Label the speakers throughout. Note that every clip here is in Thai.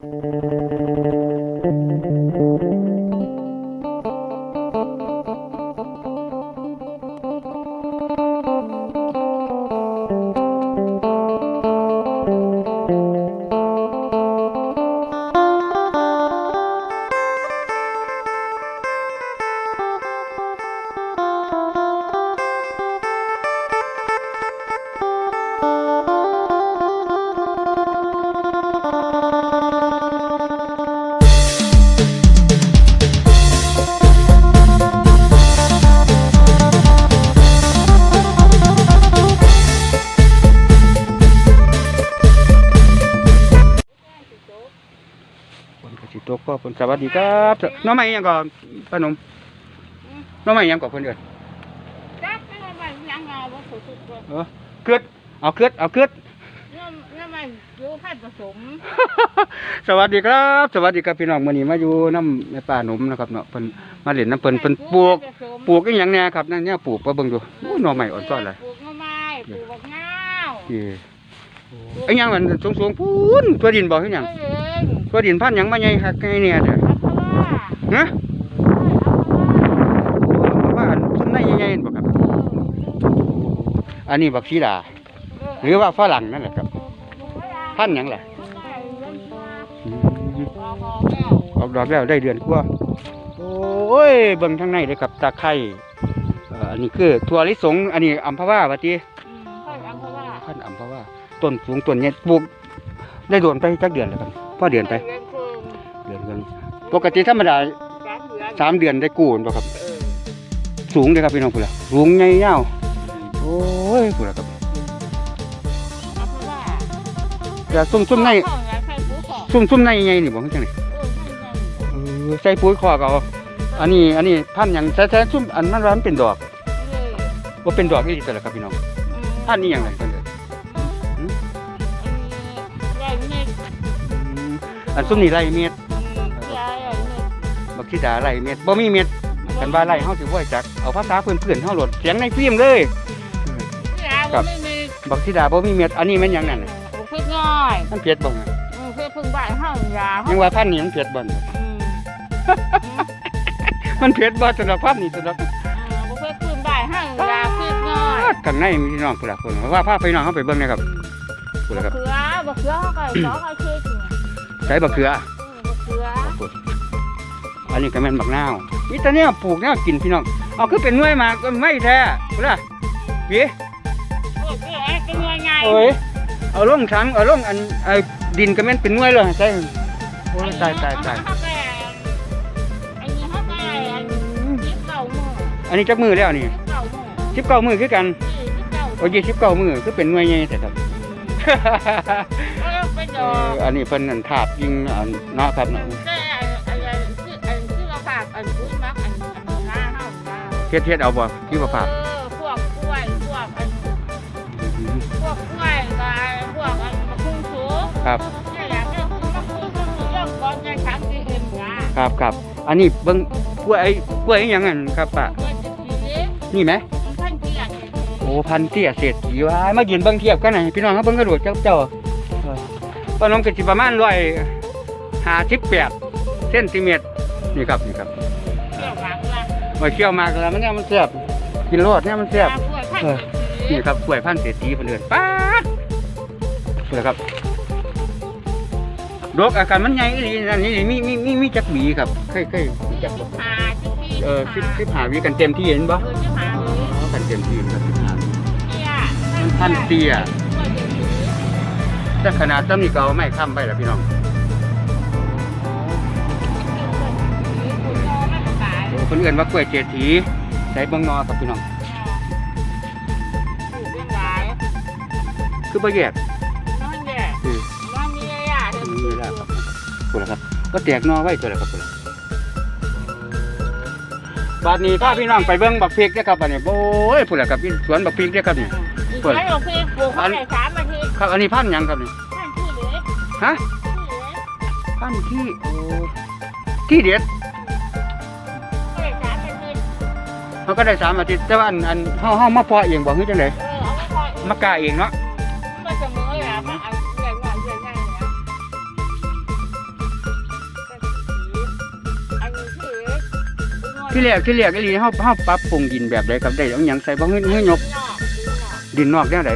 Speaker 1: Thank you. นก็สิตกก็ฝนสวัสดีครับน้องใหม่ยังก่อนป้าหนมน้องใหม่ยังก่อนเพิ่นเอิ้น
Speaker 2: จักไม่ว่ามันยังเอาว่าสุดสุดเลย
Speaker 1: เออเกิดเอาเกิดเอาเกิด
Speaker 2: เนี่ยเนี่ยมันอยู่พันผสม
Speaker 1: สวัสดีครับ สวัสดีครับพี่น้องมื้อนี้มาอยู่น้ำแม่ป้าหนมนะครับเนาะเพิ่นมาเล่นน้ำเพิ่นเพิ่นปลูกปลูกอีหยังแหน่ครับนั่นเนี่ยปลูกมาเบิ่งดูโอ้หน่อใหม่อ่อนซ้อนเลย
Speaker 2: ปลูกหน่อไม้ปลูกบักนาว
Speaker 1: นี่ไอ้หยังมันสูงๆพูนตัวดินบ่คือหยัง
Speaker 2: เอง
Speaker 1: ตัวดินพันหยังมาใหญ่คักไงเนี่ยเด้อ
Speaker 2: อัพพล่า
Speaker 1: ฮะว่าอันซุมในใหญ่ๆนั่นบ่ครับ อันนี้บักชีดาหรือว่าฝรั่งนั่นแหละครับ พันหยังล่ะอืมออกดอกแล้วได้เดือนกว่าโอ้ยเบิ่งทางในเลยครับตะไคร้เอ่ออันนี้คือถั่วลิสง อันนี้อัมพวาว่าติ
Speaker 2: พันอัพพล่า
Speaker 1: พันธุ์อัมพวาต้นสูงต้นใหญ่ปลูกได้โดนไปจักเดือนแล้วครับ พอเดือนไป เดือนเดือนปกติธรรมดา
Speaker 2: สามเดือน
Speaker 1: สามเดือนได้กู้แม่นบ่ครับ
Speaker 2: เออ
Speaker 1: สูงเลยครับพี่น้องพุ่นล่ะสูงใหญ่ยาวโอ้ยพุ่นล่ะครับ
Speaker 2: อัพพล่า
Speaker 1: แต่ซุ่มซุ่มใน
Speaker 2: ข้าวไงใส่ปูขอ
Speaker 1: ซุ่มซุ่มในใหญ่นี่บ่คือจังได๋
Speaker 2: เออใส่
Speaker 1: เออใส่ปุ๋ยคอกเอาอันนี้อันนี้พันธุ์หยังแท้ๆซุ่มอันนั้นว่ามันเป็นดอก
Speaker 2: เลย
Speaker 1: บ่เป็นดอกอีหลีแต่ละครับพี่น้องพันธุ์นี้หยังไง อันซุ่มนี่ไรเม็ด
Speaker 2: ใหญ่เม็ด
Speaker 1: บักธิดาไรเม็ดบ่มีเม็ดกันว่าไรเฮาสิบ่รู้จักเอาภาษาเพื่อนๆเฮาโหลดเสียงในฟิล์มเลยครับ
Speaker 2: ไม่มี
Speaker 1: บักธิดาบ่มีเม็ดอันนี้แม่นหยังนั่นน่ะ
Speaker 2: โอ้เพื่อง่าย
Speaker 1: มันเผ็ดบ่ฮะ
Speaker 2: อืมเพื่อพึ่งบ้านห้องยา
Speaker 1: ยังว่าพันธุ์นี้มันเผ็ดบ่น่ะ
Speaker 2: อืม
Speaker 1: มันเผ็ดบ่สำหรับพันธุ์นี้สำหรับ
Speaker 2: อ่าบ่เพื่อพึ่งบ้านห้องยาเพื่อง่าย
Speaker 1: ข้างในมีพี่น้องพุ่นล่ะพุ่นว่าพาพี่น้องเฮาไปเบิ่งหนะครับพุ่นล่ะครับ
Speaker 2: เขือบ่เขือเขาก็ขอเขาคิด
Speaker 1: ใส่บักเขือ
Speaker 2: บ่เขือ
Speaker 1: พุ่นอันนี้ก็แม่นบักนาวมีแต่เนี่ยปลูกแนวกินพี่น้อง เอาคือเป็นหน่วยมาก็ไม่แท้พุ่นล่ะพี่
Speaker 2: โอ้ยเอ้ยเป็นยังไง
Speaker 1: โอ้ยเอาลงถังเอาลงอันไอ้ดินก็แม่นเป็นหน่วยเลยใช่โอ้ยตายตายตาย
Speaker 2: เขแก่อันนี้เขาแก่อันนี้เก่ามือ
Speaker 1: อันนี้จักมือแล้วนี่
Speaker 2: เก่ามือ
Speaker 1: สิบเก้ามือคือกัน
Speaker 2: นี่เก่า
Speaker 1: โอ้ยสิบเก้ามือคือเป็นหน่วยใหญ่แต่ครับ
Speaker 2: เออ ไปด
Speaker 1: เอ
Speaker 2: อ
Speaker 1: อกอันนี้เพิ่นอันถาดยิงอันเนาะครับเนาะ
Speaker 2: แต่อันอันคืออันคือเราฝากอันอุ้ยมักอันอันหน้าห้องหน้า
Speaker 1: เฮ็ดเฮ็ดเอาบ่ที่ว่าฝาก
Speaker 2: เออพวกกล้วยพวกอันพวกกล้วยกับพวกอันมะคุงสู
Speaker 1: ครับ
Speaker 2: เนี่ยอยากเรื่องมะคุงสูเรื่องก่อนจะช้างที่เอ็มนะครับ
Speaker 1: ครับอันนี้เบิ่งกล้วยไอ้กล้วยอีหยังนั่นครับป้า
Speaker 2: เพื่อนจะกินเล็ก
Speaker 1: นี่ไหม
Speaker 2: มันพันเกียรติ
Speaker 1: โอ้พันเตี้ยเศรษฐีว่ามายืนเบิ่งเทียบกันหน่อยพี่น้องเฮาเบิ่งกระโดดเจ้าเจ้าเออ ป้าน้องก็สิประมาณ158เซนติเมตรนี่ครับนี่ครับ
Speaker 2: เที่ยวหลังละ
Speaker 1: ไว้เคี่ยวมากแล้วมันเนี่ยมันแซ่บกินโลดเนี่ยมันแซ่บ
Speaker 2: กล้วยพัน
Speaker 1: เออ
Speaker 2: เกียรติ
Speaker 1: นี่ครับกล้วยพันธุ์เศรษฐีเพิ่นเอิ้นป๊าดนี่แหละครับดอกอาการมันใหญ่อีหลีนั่นนี่มีมีมีมีจักหวีครับเคยเคยมีจักบ่
Speaker 2: หาจุดที่
Speaker 1: เออสิบสิบหาหวีกันเต็มที่เห็นบ่
Speaker 2: เออจะหาเลย
Speaker 1: อ๋อกันเต็มที่นะครับสิบหาหวี
Speaker 2: เนี่ย
Speaker 1: มันพันเตี้ย แต่ขนาดซ้ำนี่ก็เอาไม้ค้ำไปแล้วพี่น้อง
Speaker 2: คุณโตไม่ประกาศ
Speaker 1: โอ้เพิ่นเอิ้นว่ากล้วยเศรษฐีใส่เบิ่งนอครับพี่น้อง
Speaker 2: ปลูกเป็นหลาย
Speaker 1: คือบ่แยก
Speaker 2: น้อยแย่
Speaker 1: คือ
Speaker 2: น้อยมีอะไรอะเดี๋ยว
Speaker 1: มี
Speaker 2: ดู
Speaker 1: เวลาครับพุ่นล่ะครับ ก็แตกนอไว้ตัวละครับพุ่นล่ะบัดนี้พาพี่น้องไปเบิ่งบักพริกเด้อครับบัดนี้โอ้ยพุ่นล่ะครับพี่สวนบักพริกเด้อครับนี่
Speaker 2: ใช้โอเคปลูกเขาได้สามอาทิตย์
Speaker 1: ครับอันนี้พันยังครับนี่
Speaker 2: พันที่เด็ด
Speaker 1: ฮะพันที่โอ้ที่เด็ด
Speaker 2: มัน
Speaker 1: เขาก็ได้สามอาทิตย์แต่ว่าอันอันห้องห้องมาเพาะเองบอกให้จังได
Speaker 2: เออไมะ
Speaker 1: กาเองเนาะ
Speaker 2: ที่ออเอางเนายะกที่เหลือ
Speaker 1: ที่แรกที่แรกอีหลีเฮาเฮาปั๊บปรุงดินแบบใดครับได้เอาหยังใส่บ่เฮ้ยเฮ้ยยกดินนอกแนวใด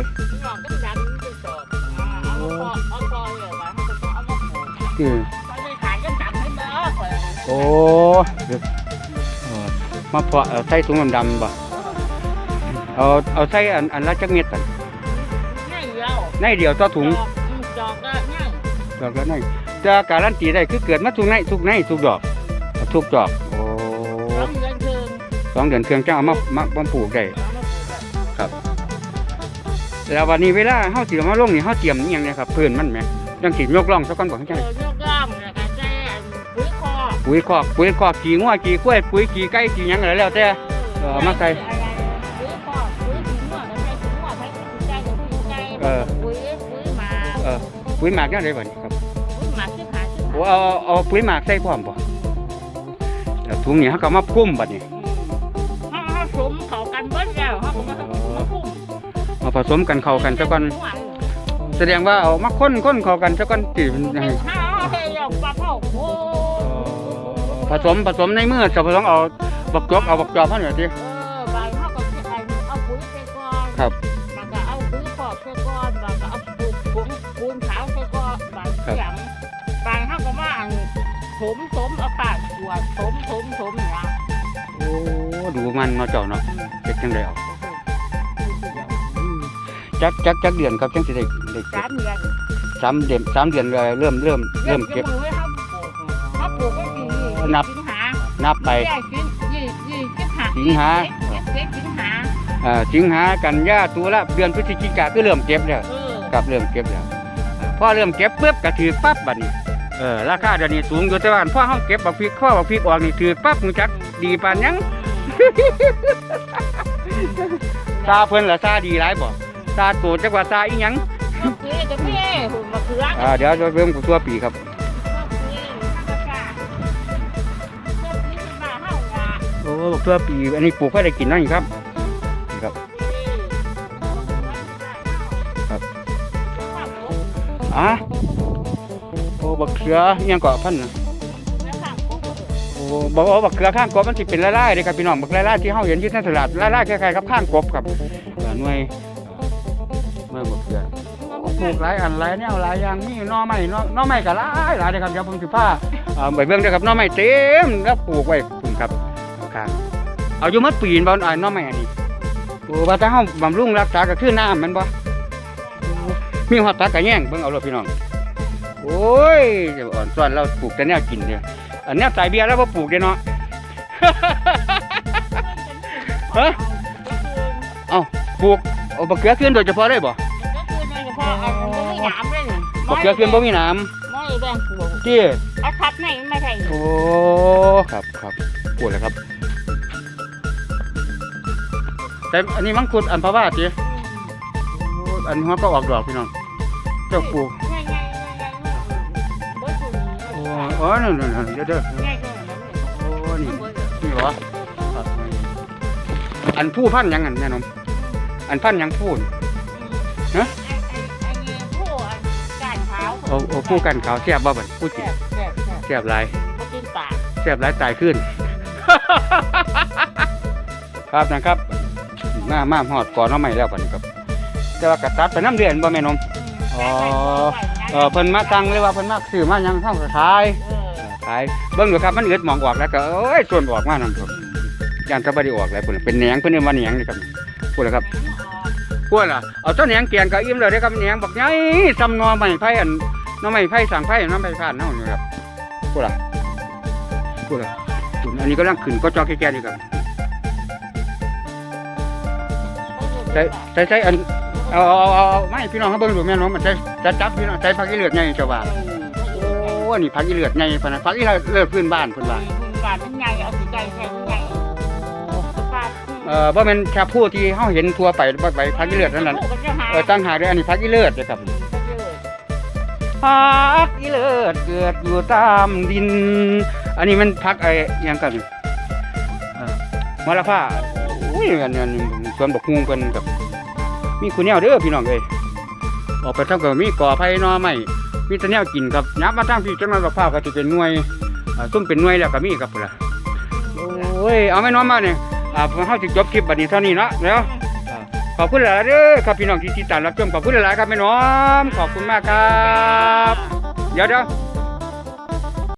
Speaker 1: คือ โอ้เดี๋ยวเออมาเพาะเอาใส่ถุงดำๆบ่เอาเอาใส่อันอันละจักเม็ดกันในเดียวต่อถุงดอกละในจะการันตีได้คือเกิดมาทุกในทุกในทุกดอกทุกดอกโอ้สองเดือนเครื่องจ้าเอามามามาปลูกได้แล้ววันนี้เวลาเฮาสิเอามาลงนี่เฮาเตรียมอิหยังเนี่ยครับพื้นมันแหม จังสิยกล่องซะก่อนบ่จังปุ๋ยคอกปุ๋ยคอกขี้งัวขี้กล้วยปุ๋ยขี้ไก่ขี้หยังอะไรแล้วแต่ เออเอามาใส่เออเออปุ๋ยหมากแนวใดบ่นี่ครับโอ้เอาเอาเอาปุ๋ยหมากใส่พร้อมบ่แล้วถุงนี้เฮาก็เอามาคุ้มบัดนี้
Speaker 2: สมเขากันเบิ้ลแล้วเขาบอกว่าเขาคุ้ม
Speaker 1: มาผสมกันเข้ากันซะก่อน แสดงว่าเอามาค้นค้นเขากันซะก่อนติมันให้
Speaker 2: ห้าเฮียปลาเผาโอ้
Speaker 1: ผสมผสมในมือจะผสมเอาบักจกเอาบักจอบเฮานี่ติ
Speaker 2: เออบางเขาก็เอาปุ๋ยใส่ก้อน
Speaker 1: ครับ
Speaker 2: บางก็เอาปุ๋ยขอบใส่ก้อนบางก็เอาปุ๋ยผงปูนขาวใส่ก้อนบางเสียงบางเขาก็มาอันถมถมเอาปากขวดถมถมถมอย่าง
Speaker 1: โอ้ดูมันเนาะเจ้าเนาะเฮ็ดจังไดเอา จักจักจักเดือนครับจังสิได้ได้เก็
Speaker 2: สา
Speaker 1: บ
Speaker 2: มเดือน
Speaker 1: สามเดือนสามเดือนเลยเริ่มเริ่มเริ่มเก็บ
Speaker 2: เขาปลูกก็ดี
Speaker 1: นับ
Speaker 2: สิงหา
Speaker 1: นับไป
Speaker 2: แยกสิงยี่ยี่สิบห้า
Speaker 1: สิงหา
Speaker 2: เจ็ดเจ็ดสิงหา
Speaker 1: เอ่อสิงหากันยาตุลาเดือนพฤศจิกาก็เริ่มเก็บแล้ว
Speaker 2: เออ
Speaker 1: ครับเริ่มเก็บแล้วพอเริ่มเก็บปุ๊บก็ถือปั๊บบัดนี้เออราคาเดี๋ยวนี้สูงอยู่แต่ว่าพอเฮาเก็บบักพริกข้อบักพริกออกนี่ถือปั๊บมึงจักดีปานหยัง ซาเพิ่นล่ะซาดีหลายบ่ ซาโตจักว่าซาอีหยัง
Speaker 2: มะเขือจะเพ่หุ่นมะเขือ
Speaker 1: อ่าเดี๋ยวเราเริ่มกูตัวปีครับ
Speaker 2: มะเขือข้าวกาเจ้าพี่มาเฮาว่า
Speaker 1: โอ้บักตัวปีอันนี้ปลูกเพื่อได้กินนั่นครับนี่ครับครับอะโอ้บักเขืออิหยังเกาะพันธุ์น่ะโอ้บอกว่าบักเขือข้างกบมันสิเป็นลายๆเลยครับพี่น้องบักลายๆที่เฮาเห็นอยู่ในตลาดลายๆคล้ายๆกับข้างกบครับเอ่อหน่วย ยบักเขือปลูกหลายอันหลายแนวหลายอย่างมีหน่อไม้น่อหนอไม้ก็หลายหลายเลยครับเดี๋ยวผมสิพาเอ่อไปเบิ่งเด้ครับน่อไม้เต็มแล้วปลูกไว้คุณครับข้างเอาอยู่มาปีนบ่อ่าหน่อไม้อันนี้โอ้ว่าถ้าเฮาบำรุงรักษาก็คือน้ำมันบ่มีฮอดผักกะแยงเบิ่งเอาเลยพี่น้องโอ้ยจะอ่อนซ้อนเราปลูกแต่แนวกินเด้ออันนี้สายเบียร์แล้วว่าปลูกเด้เนาะฮะเอ้าปลูกเอาบักเขือขึ้นโดยเฉพาะได้บ่ บักเขือขึ้นบ่มีน้
Speaker 2: ไม่แบ่งปลูกำ
Speaker 1: จี้
Speaker 2: เอาทับไหนไม่ใช่
Speaker 1: โอ้ครับครับปลูกเลยครับ แต่อันนี้มังคุดอันพะว่าจีโอ้อันหัวก็ออกดอกพี่น้องเจ้าปลูก
Speaker 2: ง่ายง่ายง่ายง่ายบ่ถูก
Speaker 1: โอ้อ๋อนั่นๆๆเดี๋ยวเด้อ
Speaker 2: ง่ายก็
Speaker 1: โอ้นี่นี่เหรอครับอันผู้พันธุ์หยังอันแม่นมอันพันธุ์หยังพูด
Speaker 2: อันา
Speaker 1: โอ้โอ้ผู้กันขาวเสียบบ่บัดผู้จิ
Speaker 2: แซ่บแซ่บแซ่บ
Speaker 1: เสียบหลาย
Speaker 2: เขากินปาก
Speaker 1: เสียบหลายตายขึ้น ครับนะครับมามาหอดก่อนน้องใหม่แล้วบัดนี้ครับแต่ว่ากระตัดไปน้ำเดือนบ่แม่นมอ๋อเออเพิ่นมาสั่งเลยว่าเพิ่นมาซื้อมาหยังเฮาก็ขาย
Speaker 2: เออ
Speaker 1: ขายเบิ่งดูครับมันอึดหมองออกแล้วก็เอ้ยส่วนออกมานั่นครับย่านจะบ่ได้ออกแล้วพุ่นน่ะเป็นแหนงเพิ่นเอิ้นว่าแหนงนี่ครับพูดแล้วครับพูดล่ะเอาต้นแหนงเกียงก็อิ่มเลยเด้อครับแหนงบักใหญ่ซ้ำหนอไม้ไผ่อันห น้อไม้ไผ่สั่งไผ่หนอไม้ผ่านเฮานี่ครับพูล่ะพูล่ะอันนี้ก็ลังขึ้นก็จอแก่ๆนี่ครับใส่ใส่ใส่อันเอาเอาเอาไม่พี่น้องเขาเบิ่งดูแม่น้องมันใส่จะจับพี่น้องใส่ผักอีเลือดใหญ่เจ้าว่าโอ้นี่ผักอีเลือดใหญ่พะนะผักอีเลือดเลือดพื้นบ้านเพิ่นว่า
Speaker 2: ปากมันใหญ่เอาสีใจใหญ่ปาก
Speaker 1: เอ่อบ่แม่นแค่ผู้ที่เฮาเห็นทั่วไปบ่ไปผักอีเลือดนั่นน่ะเออตั้งหากเด้ออันนี้ผักอีเลือดเด้อครับ ผักอีเลือดเกิดอยู่ตามดิน อันนี้มันผักไอ้ยังกันมะละพร้าอุ้ยอันนี้สวนบกฮุงเพิ่นกับมีคุณแนวเด้อพี่น้องเอ้ยออกไปทางก็มีก่อไผ่นอไม้มีต่แนวกินครับยับมาทางพี่จังหวัดบักพร้าวก็สิเป็นหน่วยอ่าซุ่มเป็นหน่วยแล้วก็มีครับล่ะโอ้โอ้ยเอาแม่น้อมมาเนี่ยอ่าเฮาสิจบคลิปบัดนี้เท่านี้เนาะเดี๋ยว ขอบคุณหลายเด้อครับพี่น้องที่ติดตามรับชมขอบคุณหลายครับแม่น้อมขอบคุณมากครับ เดี๋ยวเดี๋ยว